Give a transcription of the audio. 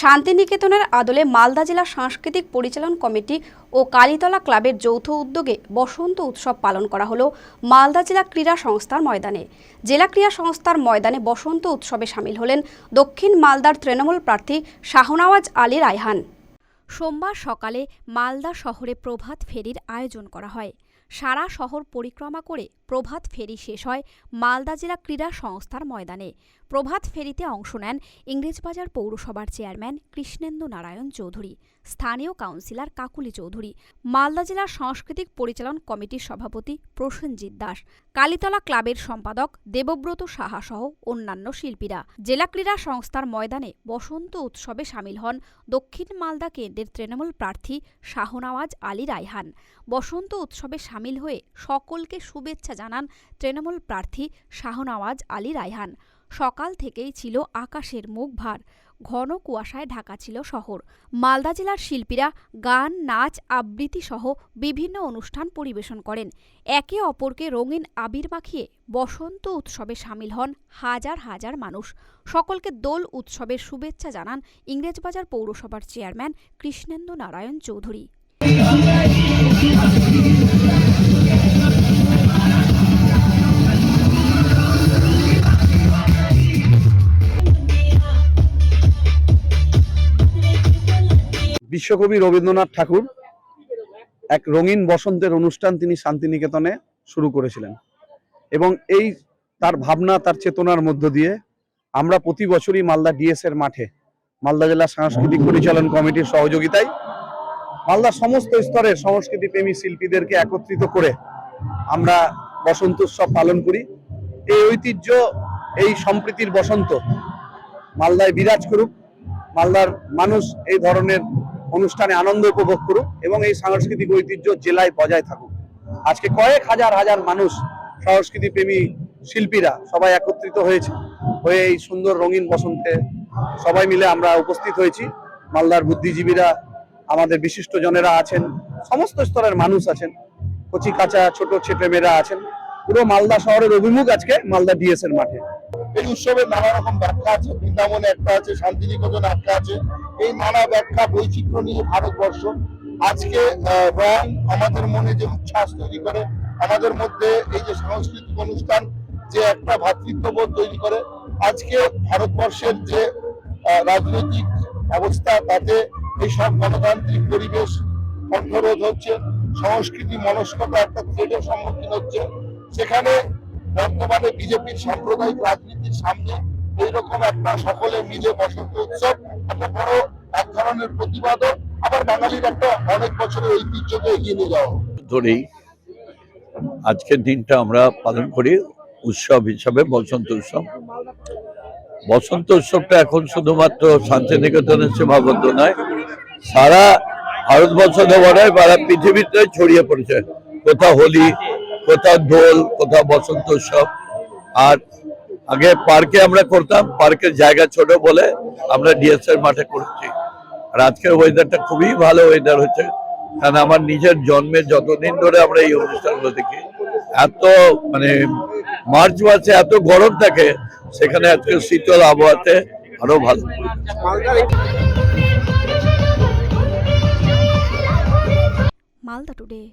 শান্তিনিকেতনের আদলে মালদা জেলা সাংস্কৃতিক পরিচালন কমিটি ও কালীতলা ক্লাবের যৌথ উদ্যোগে বসন্ত উৎসব পালন করা হলো মালদা জেলা ক্রীড়া সংস্থার ময়দানে। জেলা ক্রীড়া সংস্থার ময়দানে বসন্ত উৎসবে সামিল হলেন দক্ষিণ মালদার তৃণমূল প্রার্থী শাহনওয়াজ আলী রায়হান। সোমবার সকালে মালদা শহরে প্রভাত ফেরির আয়োজন করা হয়। সারা শহর পরিক্রমা করে প্রভাত ফেরি শেষ হয় মালদা জেলা ক্রীড়া সংস্থার ময়দানে। প্রভাত ফেরিতে অংশ নেন ইংরেজবাজার পৌরসভার চেয়ারম্যান কৃষ্ণেন্দু নারায়ণ চৌধুরী, স্থানীয় কাউন্সিলর কাকুলি চৌধুরী, মালদা জেলার সাংস্কৃতিক পরিচালন কমিটির সভাপতি প্রসেনজিৎ দাস, কালীতলা ক্লাবের সম্পাদক দেবব্রত সাহা সহ অন্যান্য শিল্পীরা। জেলা ক্রীড়া সংস্থার ময়দানে বসন্ত উৎসবে সামিল হন দক্ষিণ মালদা কেন্দ্রের তৃণমূল প্রার্থী শাহনওয়াজ আলী রায়হান। বসন্ত উৎসবে সামিল হয়ে সকলকে শুভেচ্ছা জানান তৃণমূল প্রার্থী শাহনওয়াজ আলী রায়হান। সকাল থেকেই ছিল আকাশের মুখ ভার। ঘন কুয়াশায় ঢাকা ছিল শহর। মালদা জেলার শিল্পীরা গান, নাচ আবৃত্তি সহ বিভিন্ন অনুষ্ঠান পরিবেশন করেন। একে অপরকে রঙিন আবির মাখিয়ে বসন্ত উৎসবে সামিল হন হাজার হাজার মানুষ। সকলকে দোল উৎসবের শুভেচ্ছা জানান ইংরেজবাজার পৌরসভার চেয়ারম্যান কৃষ্ণেন্দু নারায়ণ চৌধুরী। বিশ্বকবি রবীন্দ্রনাথ ঠাকুর এক রঙিন বসন্তের অনুষ্ঠান তিনি শান্তিনিকেতনে শুরু করেছিলেন। এবং এই তার ভাবনা, তার চেতনার মধ্য দিয়ে আমরা প্রতি বছরই মালদা ডিএস এর মাঠে, মালদা জেলা সাংস্কৃতিক পরিচালন কমিটির সহযোগিতায় মালদার সমস্ত স্তরের সংস্কৃতি প্রেমী শিল্পীদেরকে একত্রিত করে আমরা বসন্ত উৎসব পালন করি। এই ঐতিহ্য, এই সম্প্রীতির বসন্ত মালদায় বিরাজ করুক। মালদার মানুষ এই ধরনের অনুষ্ঠানে আনন্দ উপভোগ করুক এবং এই সাংস্কৃতিক ঐতিহ্য জেলায় বজায় থাকুক। আজকে কয়েক হাজার হাজার মানুষ সংস্কৃতি প্রেমী শিল্পীরা সবাই একত্রিত হয়েছে, হয়ে এই সুন্দর রঙিন বসন্তে সবাই মিলে আমরা উপস্থিত হয়েছি। মালদার বুদ্ধিজীবীরা, আমাদের বিশিষ্ট জনেরা আছেন, সমস্ত স্তরের মানুষ আছেন, কচি কাঁচা ছোট ছেলে মেয়েরা আছেন। পুরো মালদা শহরের অভিমুখ আজকে মালদা ডিএস এর মাঠে। এই উৎসবের নানা রকম ব্যাখ্যা আছে, বৃন্দাবনে একটা আছে, শান্তিনিকেতনে একটা আছে। এই নানা ব্যাখ্যা, বৈচিত্র্য নিয়ে ভারতবর্ষ আজকে রং আমাদের মনে যে উচ্ছ্বাস তৈরি করে, আমাদের মধ্যে এই যে সাংস্কৃতিক অনুষ্ঠান যে একটা ভ্রাতৃত্ববোধ তৈরি করে, আজকে ভারতবর্ষের যে রাজনৈতিক অবস্থা, তাতে এই সব গণতান্ত্রিক পরিবেশ কণ্ঠরোধ হচ্ছে, সংস্কৃতি মনস্কতা একটা থ্রেটের সম্মুখীন হচ্ছে, সেখানে বর্তমানে বিজেপির সাম্প্রদায়িক রাজনীতির সামনে এইরকম একটা সকলে মিলে বসন্ত উৎসব একটা বড় এক ধরনের প্রতিবাদও আবার বাঙালির একটা অনেক বছরের ঐতিহ্যকে এগিয়ে নিয়ে যাওয়া ধরেই আজকের দিনটা আমরা পালন করি উৎসব হিসাবে বসন্ত উৎসব। বসন্ত উৎসবটা এখন শুধুমাত্র শান্তিনিকেতনের সীমাবদ্ধ নয়, সারা ভারতবর্ষ নয় সারা পৃথিবীতে ছড়িয়ে পড়েছে। কোথাও হোলি, কোথাও দোল, কোথাও বসন্ত উৎসব। আর আগে পার্কে আমরা করতাম, পার্কের জায়গা ছোট বলে আমরা ডিএসএর মাঠে করছি। আর আজকের ওয়েদারটা খুবই ভালো ওয়েদার হচ্ছে। কারণ আমার নিজের জন্মের যতদিন ধরে আমরা এই অনুষ্ঠানগুলো দেখি, এত মানে মার্চ মাসে এত গরম থাকে, সেখানে আজকে শীতল আবহাওয়াতে আরও ভালো। মালদা টুডে